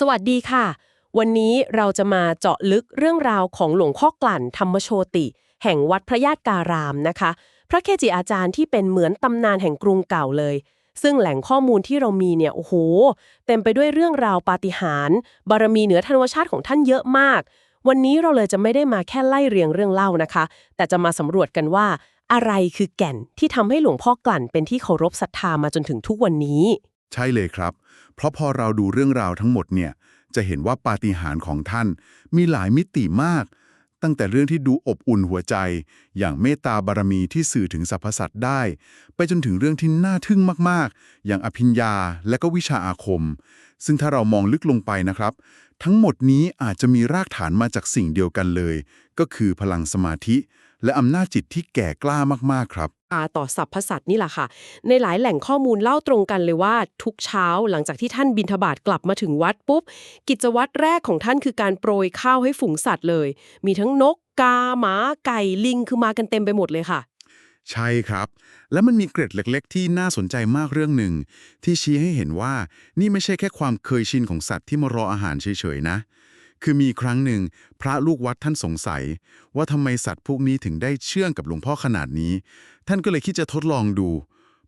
สวัสดีค่ะ วันนี้เราจะมาเจาะลึกเรื่องราวของหลวงพ่อกลั่นธรรมโชติ แห่งวัดพระญาติการามนะคะ พระเกจิอาจารย์ที่เป็นเหมือนตำนานแห่งกรุงเก่าเลย ซึ่งแหล่งข้อมูลที่เรามีเนี่ยโอ้โห เต็มไปด้วยเรื่องราวปาฏิหาริย์บารมีเหนือธรรมชาติของท่านเยอะมาก วันนี้เราเลยจะไม่ได้มาแค่ไล่เรียงเรื่องเล่านะคะ แต่จะมาสำรวจกันว่า อะไรคือแก่นที่ทำให้หลวงพ่อกลั่นเป็นที่เคารพศรัทธามาจนถึงทุกวันนี้ ใช่เลยครับ เพราะพอเราดูเรื่องราวทั้งหมดเนี่ย จะเห็นว่าปาฏิหาริย์ของท่านมีหลายมิติมาก ตั้งแต่เรื่องที่ดูอบอุ่นหัวใจ อย่างเมตตาบารมีที่สื่อถึงสรรพสัตว์ได้ ไปจนถึงเรื่องที่น่าทึ่งมากๆ อย่างอภิญญาและก็วิชาอาคม ซึ่งถ้าเรามองลึกลงไปนะครับ ทั้งหมดนี้อาจจะมีรากฐานมาจากสิ่งเดียวกันเลย ก็คือพลังสมาธิ และอำนาจจิตที่แก่กล้ามากๆครับ อาต่อสรรพสัตว์นี่แหละค่ะ ในหลายแหล่งข้อมูลเล่าตรงกันเลยว่าทุกเช้าหลังจากที่ท่านบินทบาทกลับมาถึงวัดปุ๊บ กิจวัตรแรกของท่านคือการโปรยข้าวให้ฝูงสัตว์เลย มีทั้งนก กาหมาไก่ลิงคือมากันเต็มไปหมดเลยค่ะ ใช่ครับ แล้วมันมีเกร็ดเล็ก ๆ ที่น่าสนใจมากเรื่องหนึ่ง ที่ชี้ให้เห็นว่านี่ไม่ใช่แค่ความเคยชินของสัตว์ที่มารออาหารเฉยๆนะ คือมีครั้งหนึ่ง พระลูกวัดท่านสงสัย ว่าทำไมสัตว์พวกนี้ถึงได้เชื่องกับหลวงพ่อขนาดนี้ ท่านก็เลยคิดจะทดลองดู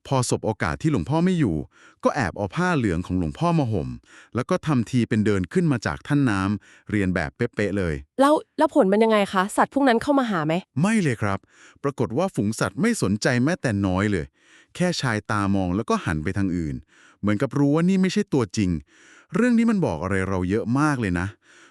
พอสบโอกาสที่หลวงพ่อไม่อยู่ ก็แอบเอาผ้าเหลืองของหลวงพ่อมาห่ม แล้วก็ทำทีเป็นเดินขึ้นมาจากท่านน้ำเรียนแบบเป๊ะๆเลย แล้วแล้วผลมันยังไงคะ สัตว์พวกนั้นเข้ามาหาไหม ไม่เลยครับ ปรากฏว่าฝูงสัตว์ไม่สนใจแม้แต่น้อยเลย แค่ชายตามองแล้วก็หันไปทางอื่น เหมือนกับรู้ว่านี่ไม่ใช่ตัวจริง เรื่องนี้มันบอกอะไรเราเยอะมากเลยนะ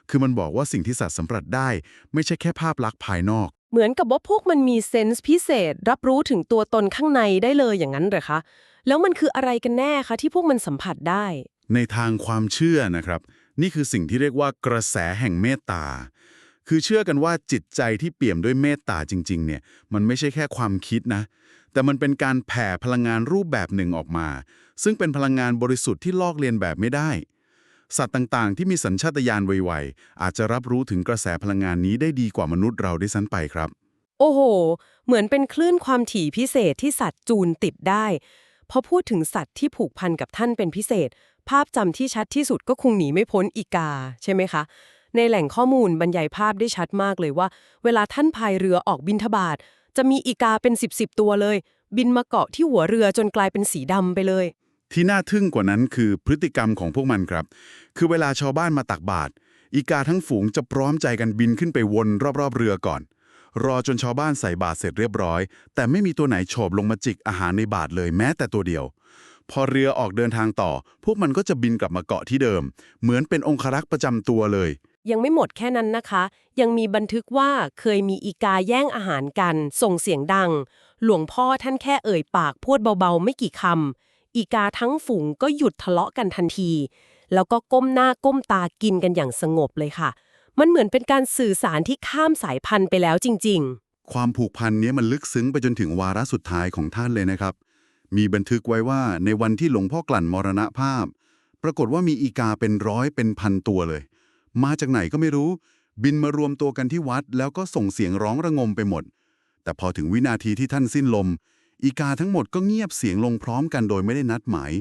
คือมันบอกว่าสิ่งที่สัตว์สัมผัสได้ ไม่ใช่แค่ภาพลักษณ์ภายนอก เหมือนกับว่าพวกมันมีเซนส์พิเศษ รับรู้ถึงตัวตนข้างในได้เลยอย่างนั้นเหรอคะ แล้วมันคืออะไรกันแน่คะที่พวกมันสัมผัสได้ ในทางความเชื่อนะครับ นี่คือสิ่งที่เรียกว่ากระแสแห่งเมตตาคือเชื่อกันว่าจิตใจที่เปี่ยมด้วยเมตตาจริง ๆ เนี่ย มันไม่ใช่แค่ความคิดนะ แต่มันเป็นการแผ่พลังงานรูปแบบหนึ่งออกมา ซึ่งเป็นพลังงานบริสุทธิ์ที่ลอกเลียนแบบไม่ได้ สัตว์ต่างๆ ที่มีสัญชาตญาณไวๆ อาจจะรับรู้ถึงกระแสพลังงานนี้ได้ดีกว่ามนุษย์เราได้ซ้ำไปครับ โอ้โห เหมือนเป็นคลื่นความถี่พิเศษที่สัตว์จูนติดได้ พอพูดถึงสัตว์ที่ผูกพันกับท่านเป็นพิเศษ ภาพจำที่ชัดที่สุดก็คงหนีไม่พ้นอีกา ใช่ไหมคะ ในแหล่งข้อมูลบรรยายภาพได้ชัดมากเลยว่า เวลาท่านพายเรือออกบินทบาทจะมีอีกาเป็นสิบสตัวเลย บินมาเกาะที่หัวเรือจนกลายเป็นสีดำไปเลย ที่น่าทึ่งกว่านั้นคือพฤติกรรมของพวกมันครับ คือเวลาชาวบ้านมาตักบาตรอีกาทั้งฝูงจะพร้อมใจกันบินขึ้นไปวนรอบๆเรือก่อน รอจนชาวบ้านใส่บาตรเสร็จเรียบร้อย แต่ไม่มีตัวไหนโฉบลงมาจิกอาหารในบาตรเลยแม้แต่ตัวเดียว พอเรือออกเดินทางต่อ พวกมันก็จะบินกลับมาเกาะที่เดิม เหมือนเป็นองครักษ์ประจำตัวเลย ยังไม่หมดแค่นั้นนะคะ ยังมีบันทึกว่าเคยมีอีกาแย่งอาหารกัน ส่งเสียงดัง หลวงพ่อท่านแค่เอ่ยปากพูดเบาๆ ไม่กี่คำ อีกาทั้งฝูงก็หยุดทะเลาะกันทันที แล้วก็ก้มหน้าก้มตากินกันอย่างสงบเลยค่ะ มันเหมือนเป็นการสื่อสารที่ข้ามสายพันธุ์ไปแล้วจริง ๆ ความผูกพันนี้มันลึกซึ้งไปจนถึงวาระสุดท้ายของท่านเลยนะครับ มีบันทึกไว้ว่าในวันที่หลวงพ่อกลั่นมรณภาพ ปรากฏว่ามีอีกาเป็นร้อยเป็นพันตัวเลย มาจากไหนก็ไม่รู้ บินมารวมตัวกันที่วัด แล้วก็ส่งเสียงร้องระงมไปหมด แต่พอถึงวินาทีที่ท่านสิ้นลม อีกาทั้งหมดก็เงียบเสียงลงพร้อมกันโดยไม่ได้นัดหมาย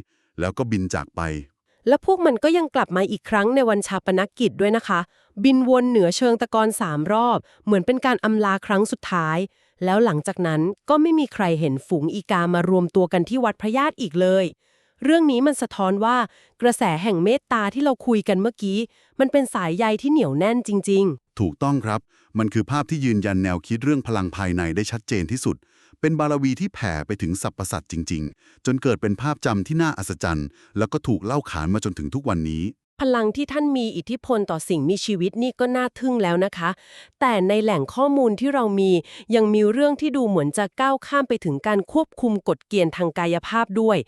แล้วก็บินจากไปๆและพวกมันก็ยังกลับมาอีกครั้งในวันชาปนกิจด้วยนะคะ บินวนเหนือเชิงตะกอนสามรอบ เหมือนเป็นการอำลาครั้งสุดท้าย แล้วหลังจากนั้นก็ไม่มีใครเห็นฝูงอีกามารวมตัวกันที่วัดพระญาติอีกเลย เรื่องนี้มันสะท้อนว่ากระแสแห่งเมตตาที่เราคุยกันเมื่อกี้ มันเป็นสายใยที่เหนียวแน่นจริง ๆ ถูกต้องครับ มันคือภาพที่ยืนยันแนวคิดเรื่องพลังภายในได้ชัดเจนที่สุด เป็นบารวีที่แผ่ไปถึงสรรพสัตว์จริง ๆ จนเกิดเป็นภาพจำที่น่าอัศจรรย์ แล้วก็ถูกเล่าขานมาจนถึงทุกวันนี้ พลังที่ท่านมีอิทธิพลต่อสิ่งมีชีวิตนี่ก็น่าทึ่งแล้วนะคะ แต่ในแหล่งข้อมูลที่เรามียังมีเรื่องที่ดูเหมือนจะก้าวข้ามไปถึงการควบคุมกฎเกณฑ์ทางกายภาพด้วย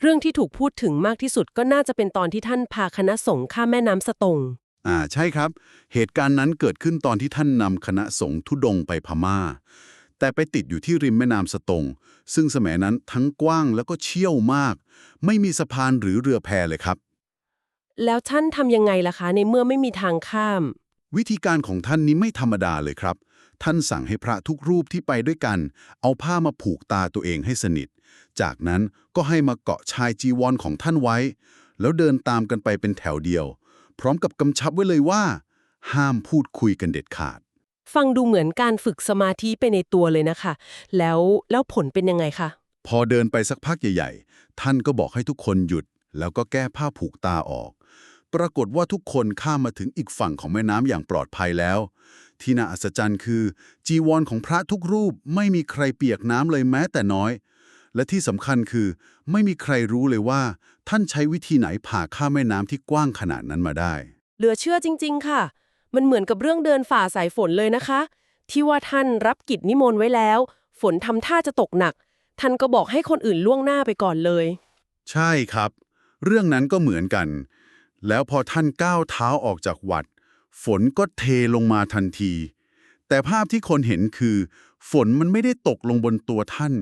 เรื่องที่ถูกพูดถึงมากที่สุดก็น่าจะเป็นตอนที่ท่านพาคณะสงฆ์ข้ามแม่น้ำสตงอ่าใช่ครับ เหตุการณ์นั้นเกิดขึ้นตอนที่ท่านนำคณะสงฆ์ทุดงค์ไปพม่า แต่ไปติดอยู่ที่ริมแม่น้ำสตง ซึ่งสมัยนั้นทั้งกว้างแล้วก็เชี่ยวมาก ไม่มีสะพานหรือเรือแพเลยครับ แล้วท่านทำยังไงล่ะคะ ในเมื่อไม่มีทางข้าม วิธีการของท่านนี้ไม่ธรรมดาเลยครับ ท่านสั่งให้พระทุกรูปที่ไปด้วยกัน เอาผ้ามาผูกตาตัวเองให้สนิท จากนั้นก็ให้มาเกาะชายจีวรของท่านไว้ แล้วเดินตามกันไปเป็นแถวเดียว พร้อมกับกำชับไว้เลยว่า ห้ามพูดคุยกันเด็ดขาด ฟังดูเหมือนการฝึกสมาธิไปในตัวเลยนะคะ แล้วแล้วผลเป็นยังไงคะพอเดินไปสักพักใหญ่ ๆ ท่านก็บอกให้ทุกคนหยุด แล้วก็แก้ผ้าผูกตาออก ปรากฏว่าทุกคนข้ามมาถึงอีกฝั่งของแม่น้ำอย่างปลอดภัยแล้ว ที่น่าอัศจรรย์คือ จีวรของพระทุกรูปไม่มีใครเปียกน้ำเลยแม้แต่น้อย และที่สำคัญคือ ไม่มีใครรู้เลยว่า ท่านใช้วิธีไหนผ่าข้ามแม่น้ำที่กว้างขนาดนั้นมาได้ เหลือเชื่อจริง ๆ ค่ะ มันเหมือนกับเรื่องเดินฝ่าสายฝนเลยนะคะ ที่ว่าท่านรับกิจนิมนต์ไว้แล้ว ฝนทำท่าจะตกหนัก ท่านก็บอกให้คนอื่นล่วงหน้าไปก่อนเลย ใช่ครับ เรื่องนั้นก็เหมือนกัน แล้วพอท่านก้าวเท้าออกจากวัด ฝนก็เทลงมาทันที แต่ภาพที่คนเห็นคือ ฝนมันไม่ได้ตกลงบนตัวท่าน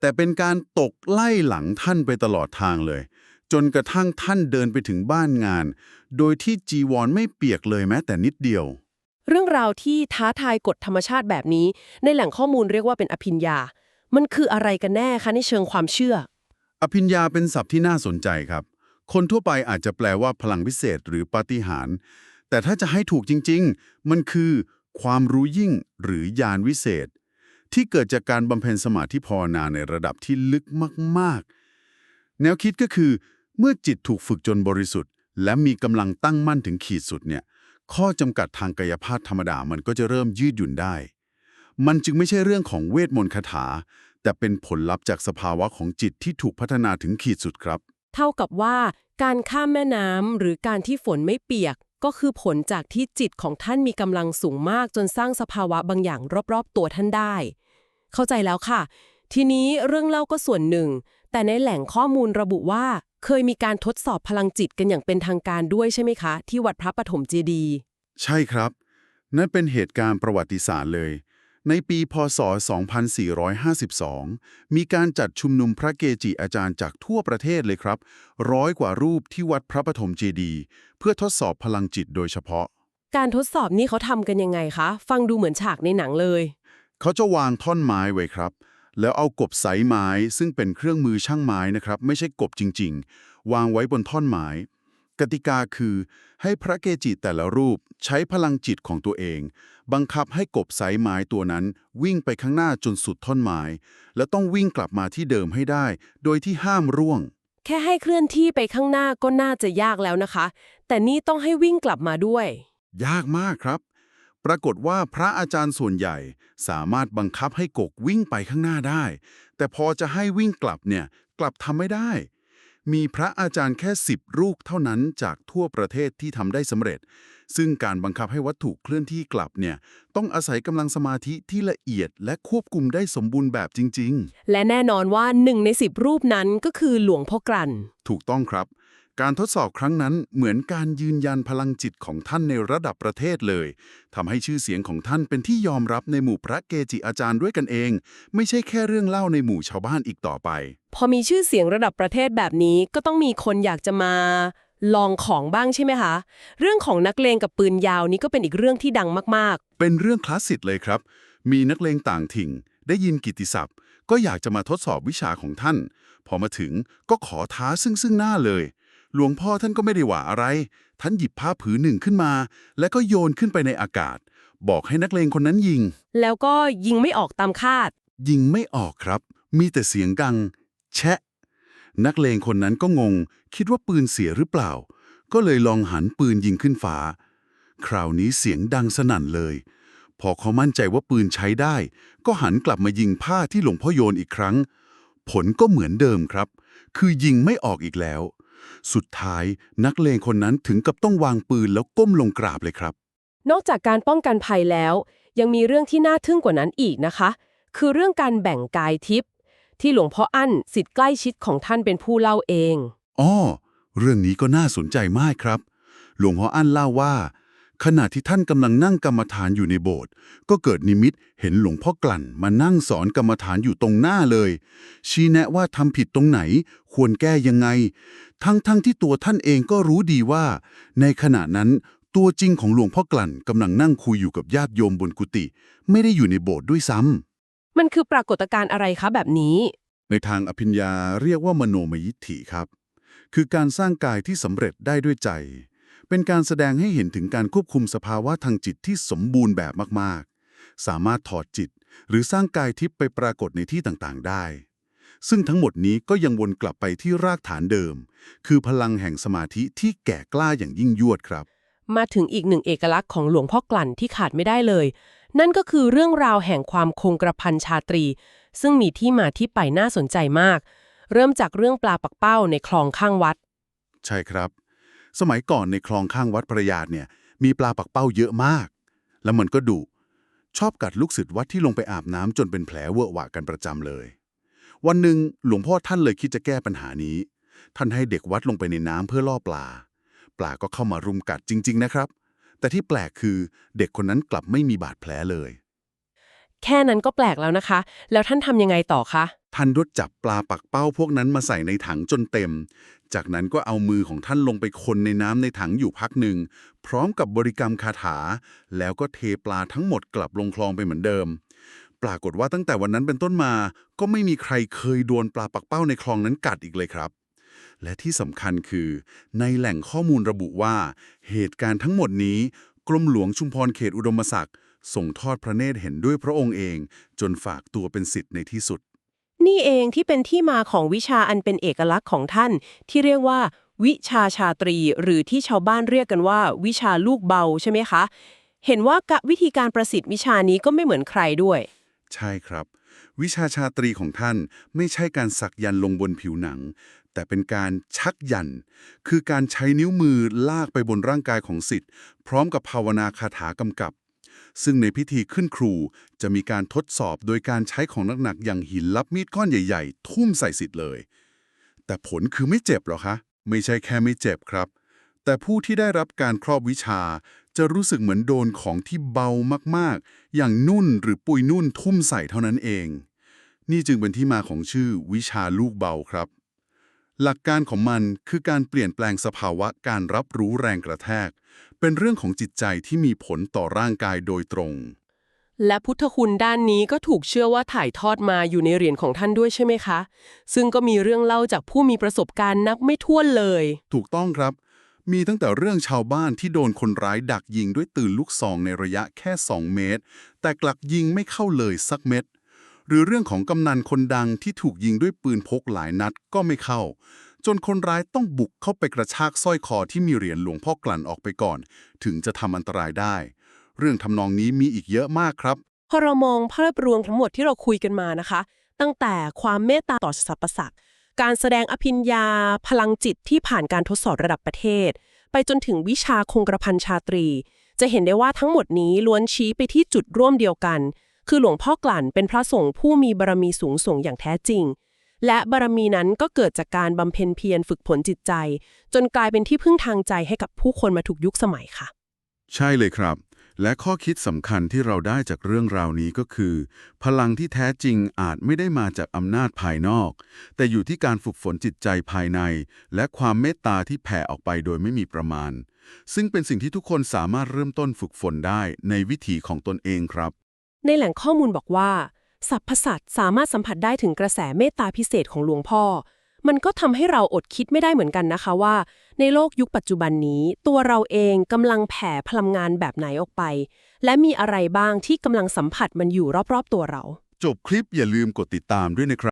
แต่เป็นการตกไล่หลังท่านไปตลอดทางเลย จนกระทั่งท่านเดินไปถึงบ้านงาน โดยที่จีวรไม่เปียกเลยแม้แต่นิดเดียว เรื่องราวที่ท้าทายกฎธรรมชาติแบบนี้ ในแหล่งข้อมูลเรียกว่าเป็นอภิญญา มันคืออะไรกันแน่คะในเชิงความเชื่อ อภิญญาเป็นศัพท์ที่น่าสนใจครับ คนทั่วไปอาจจะแปลว่าพลังพิเศษหรือปาฏิหาริย์แต่ถ้าจะให้ถูกจริง ๆ มันคือ ความรู้ยิ่งหรือญาณวิเศษ ที่เกิดจากการบำเพ็ญสมาธิภาวนาในระดับที่ลึกมาก ๆ แนวคิดก็คือ เมื่อจิตถูกฝึกจนบริสุทธิ์ และมีกำลังตั้งมั่นถึงขีดสุดเนี่ยข้อจำกัดทางกายภาพธรรมดามันก็จะเริ่มยืดหยุ่นได้ มันจึงไม่ใช่เรื่องของเวทมนต์คาถา แต่เป็นผลลัพธ์จากสภาวะของจิตที่ถูกพัฒนาถึงขีดสุดครับ เท่ากับว่าการข้ามแม่น้ำหรือการที่ฝนไม่เปียก ก็คือผลจากที่จิตของท่านมีกำลังสูงมากจนสร้างสภาวะบางอย่างรอบๆ ตัวท่านได้ เข้าใจแล้วค่ะ ทีนี้เรื่องเล่าก็ส่วนหนึ่ง แต่ในแหล่งข้อมูลระบุว่า เคยมีการทดสอบพลังจิตกันอย่างเป็นทางการด้วยใช่ไหมคะ ที่วัดพระปฐมเจดีย์ใช่ครับ นั่นเป็นเหตุการณ์ประวัติศาสตร์เลย ในปีพศ 2452 มีการจัดชุมนุมพระเกจิอาจารย์จากทั่วประเทศเลยครับ ร้อยกว่ารูปที่วัดพระปฐมเจดีย์เพื่อทดสอบพลังจิตโดยเฉพาะ การทดสอบนี้เขาทำกันยังไงคะ ฟังดูเหมือนฉากในหนังเลย เขาจะวางท่อนไม้ไว้ครับ แล้วเอากบไสไม้ซึ่งเป็นเครื่องมือช่างไม้นะครับ ไม่ใช่กบจริง ๆ วางไว้บนท่อนไม้ กติกาคือให้พระเกจิแต่ละรูปใช้พลังจิตของตัวเอง บังคับให้กบไสไม้ตัวนั้น วิ่งไปข้างหน้าจนสุดท่อนไม้ แล้วต้องวิ่งกลับมาที่เดิมให้ได้ โดยที่ห้ามร่วง แค่ให้เคลื่อนที่ไปข้างหน้าก็น่าจะยากแล้วนะคะ แต่นี่ต้องให้วิ่งกลับมาด้วย ยากมากครับ ปรากฏว่าพระอาจารย์ส่วนใหญ่สามารถบังคับให้กกวิ่งไปข้างหน้าได้ แต่พอจะให้วิ่งกลับเนี่ยกลับทำไม่ได้ มีพระอาจารย์แค่สิบรูปเท่านั้นจากทั่วประเทศที่ทำได้สำเร็จ ซึ่งการบังคับให้วัตถุเคลื่อนที่กลับเนี่ยต้องอาศัยกำลังสมาธิที่ละเอียดและควบคุมได้สมบูรณ์แบบจริง ๆ และแน่นอนว่าหนึ่งในสิบรูปนั้นก็คือหลวงพ่อกลั่น ถูกต้องครับ การทดสอบครั้งนั้นเหมือนการยืนยันพลังจิตของท่านในระดับประเทศเลยทำให้ชื่อเสียงของท่านเป็นที่ยอมรับในหมู่พระเกจิอาจารย์ด้วยกันเอง ไม่ใช่แค่เรื่องเล่าในหมู่ชาวบ้านอีกต่อไป พอมีชื่อเสียงระดับประเทศแบบนี้ก็ต้องมีคนอยากจะมาลองของบ้างใช่ไหมคะ เรื่องของนักเลงกับปืนยาวนี้ก็เป็นอีกเรื่องที่ดังมากเป็นเรื่องคลาสสิกเลยครับ มีนักเลงต่างถิ่งได้ยินกิตติศัพท์ ก็อยากจะมาทดสอบวิชาของท่าน พอมาถึงก็ขอท้าซึ่งซึ่งหน้าเลย หลวงพ่อท่านก็ไม่ได้ว่าอะไร ท่านหยิบผ้าผืนหนึ่งขึ้นมา แล้วก็โยนขึ้นไปในอากาศ บอกให้นักเลงคนนั้นยิงๆแล้วก็ยิงไม่ออกตามคาด ยิงไม่ออกครับ มีแต่เสียงดัง แชะ นักเลงคนนั้นก็งง คิดว่าปืนเสียหรือเปล่า ก็เลยลองหันปืนยิงขึ้นฟ้า คราวนี้เสียงดังสนั่นเลย พอเขามั่นใจว่าปืนใช้ได้ ก็หันกลับมายิงผ้าที่หลวงพ่อโยนอีกครั้ง ผลก็เหมือนเดิมครับ คือยิงไม่ออกอีกแล้ว สุดท้ายนักเลงคนนั้นถึงกับต้องวางปืนแล้วก้มลงกราบเลยครับ นอกจากการป้องกันภัยแล้ว ยังมีเรื่องที่น่าทึ่งกว่านั้นอีกนะคะ คือเรื่องการแบ่งกายทิพย์ที่หลวงพ่ออั้นสิทธิ์ใกล้ชิดของท่านเป็นผู้เล่าเองอ้อเรื่องนี้ก็น่าสนใจมากครับ หลวงพ่ออั้นเล่าว่า ขณะที่ท่านกำลังนั่งกรรมฐานอยู่ในโบสถ์ก็เกิดนิมิตเห็นหลวงพ่อกลั่นมานั่งสอนกรรมฐานอยู่ตรงหน้าเลย ชี้แนะว่าทำผิดตรงไหน ควรแก้ยังไง ทั้งๆทที่ตัวท่านเองก็รู้ดีว่า ในขณะนั้นตัวจริงของหลวงพ่อกลั่นกำลังนั่งคุยอยู่กับญาติโยมบนกุฏิไม่ได้อยู่ในโบสถ์ด้วยซ้ำมันคือปรากฏการณ์อะไรคะแบบนี้ ในทางอภิญญาเรียกว่ามโนมยิทธิครับ คือการสร้างกายที่สำเร็จได้ด้วยใจ เป็นการแสดงให้เห็นถึงการควบคุมสภาวะทางจิตที่สมบูรณ์แบบมากๆ สามารถถอดจิต หรือสร้างกายทิพย์ไปปรากฏในที่ต่างๆ ได้ ซึ่งทั้งหมดนี้ก็ยังวนกลับไปที่รากฐานเดิม คือพลังแห่งสมาธิที่แก่กล้าอย่างยิ่งยวดครับ มาถึงอีกหนึ่งเอกลักษณ์ของหลวงพ่อกลั่นที่ขาดไม่ได้เลย นั่นก็คือเรื่องราวแห่งความคงกระพันชาตรี ซึ่งมีที่มาที่ไปน่าสนใจมาก เริ่มจากเรื่องปลาปักเป้าในคลองข้างวัด ใช่ครับ สมัยก่อนในคลองข้างวัดประยาเนี่ย มีปลาปักเป้าเยอะมาก แล้วมันก็ดุชอบกัดลูกศิษย์วัดที่ลงไปอาบน้ำจนเป็นแผลเวอะหวะกันประจำเลย วันหนึ่งหลวงพ่อท่านเลยคิดจะแก้ปัญหานี้ ท่านให้เด็กวัดลงไปในน้ำเพื่อล่อปลา ปลาก็เข้ามารุมกัดจริง ๆ นะครับ แต่ที่แปลกคือเด็กคนนั้นกลับไม่มีบาดแผลเลย แค่นั้นก็แปลกแล้วนะคะ แล้วท่านทำยังไงต่อคะ ท่านรดจับปลาปักเป้าพวกนั้นมาใส่ในถังจนเต็ม จากนั้นก็เอามือของท่านลงไปคนในน้ำในถังอยู่พักหนึ่ง พร้อมกับบริกรรมคาถา แล้วก็เทปลาทั้งหมดกลับลงคลองไปเหมือนเดิม ปรากฏว่าตั้งแต่วันนั้นเป็นต้นมา ก็ไม่มีใครเคยโดนปลาปักเป้าในคลองนั้นกัดอีกเลยครับและที่สำคัญคือ ในแหล่งข้อมูลระบุว่า เหตุการณ์ทั้งหมดนี้ กรมหลวงชุมพรเขตอุดมศักดิ์ ส่งทอดพระเนตรเห็นด้วยพระองค์เอง จนฝากตัวเป็นสิทธิ์ในที่สุด นี่เองที่เป็นที่มาของวิชาอันเป็นเอกลักษณ์ของท่าน ที่เรียกว่า วิชาชาตรี หรือที่ชาวบ้านเรียกกันว่า วิชาลูกเบาใช่ไหมคะ เห็นว่ากะวิธีการประสิทธิ์วิชานี้ก็ไม่เหมือนใครด้วย ใช่ครับ วิชาชาตรีของท่านไม่ใช่การสักยันต์ลงบนผิวหนัง แต่เป็นการชักยันต์คือการใช้นิ้วมือลากไปบนร่างกายของสิทธิ์ พร้อมกับภาวนาคาถากำกับ ซึ่งในพิธีขึ้นครูจะมีการทดสอบโดยการใช้ของหนักๆอย่างหินรับมีดก้อนใหญ่ ๆ ทุ่มใส่สิทธิ์เลย แต่ผลคือไม่เจ็บหรอคะ ไม่ใช่แค่ไม่เจ็บครับ แต่ผู้ที่ได้รับการครอบวิชาจะรู้สึกเหมือนโดนของที่เบามากๆ อย่างนุ่นหรือปุยนุ่นทุ่มใส่เท่านั้นเอง นี่จึงเป็นที่มาของชื่อวิชาลูกเบาครับ หลักการของมันคือการเปลี่ยนแปลงสภาวะการรับรู้แรงกระแทก เป็นเรื่องของจิตใจที่มีผลต่อร่างกายโดยตรง และพุทธคุณด้านนี้ก็ถูกเชื่อว่าถ่ายทอดมาอยู่ในเหรียญของท่านด้วยใช่ไหมคะ ซึ่งก็มีเรื่องเล่าจากผู้มีประสบการณ์นับไม่ถ้วนเลย ถูกต้องครับ มีตั้งแต่เรื่องชาวบ้านที่โดนคนร้ายดักยิงด้วยปืนลูกซองในระยะแค่ 2 เมตร แต่กลักยิงไม่เข้าเลยสักเม็ดหรือเรื่องของกำนันคนดังที่ถูกยิงด้วยปืนพกหลายนัดก็ไม่เข้า จนคนร้ายต้องบุกเข้าไปกระชากสร้อยคอที่มีเหรียญหลวงพ่อกลั่นออกไปก่อน ถึงจะทำอันตรายได้ เรื่องทำนองนี้มีอีกเยอะมากครับ พอเรามองภาพรวมทั้งหมดที่เราคุยกันมานะคะ ตั้งแต่ความเมตตาต่อสรรพสัตว์การแสดงอภิญญาพลังจิตที่ผ่านการทดสอบระดับประเทศ ไปจนถึงวิชาคงกระพันชาตรี จะเห็นได้ว่าทั้งหมดนี้ล้วนชี้ไปที่จุดร่วมเดียวกัน คือหลวงพ่อกลั่นเป็นพระสงฆ์ผู้มีบารมีสูงส่งอย่างแท้จริง และบารมีนั้นก็เกิดจากการบำเพ็ญเพียรฝึกฝนจิตใจ จนกลายเป็นที่พึ่งทางใจให้กับผู้คนมาถูกยุคสมัยค่ะ ใช่เลยครับ และข้อคิดสำคัญที่เราได้จากเรื่องราวนี้ก็คือ พลังที่แท้จริงอาจไม่ได้มาจากอำนาจภายนอก แต่อยู่ที่การฝึกฝนจิตใจภายใน และความเมตตาที่แผ่ออกไปโดยไม่มีประมาณ ซึ่งเป็นสิ่งที่ทุกคนสามารถเริ่มต้นฝึกฝนได้ในวิถีของตนเองครับ ในแหล่งข้อมูลบอกว่า สรรพสัตว์สามารถสัมผัสได้ถึงกระแสเมตตาพิเศษของหลวงพ่อ มันก็ทำให้เราอดคิดไม่ได้เหมือนกันนะคะว่า ในโลกยุคปัจจุบันนี้ ตัวเราเองกำลังแผ่พลังงานแบบไหนออกไป และมีอะไรบ้างที่กำลังสัมผัสมันอยู่รอบๆตัวเรา จบคลิปอย่าลืมกดติดตามด้วยนะครับ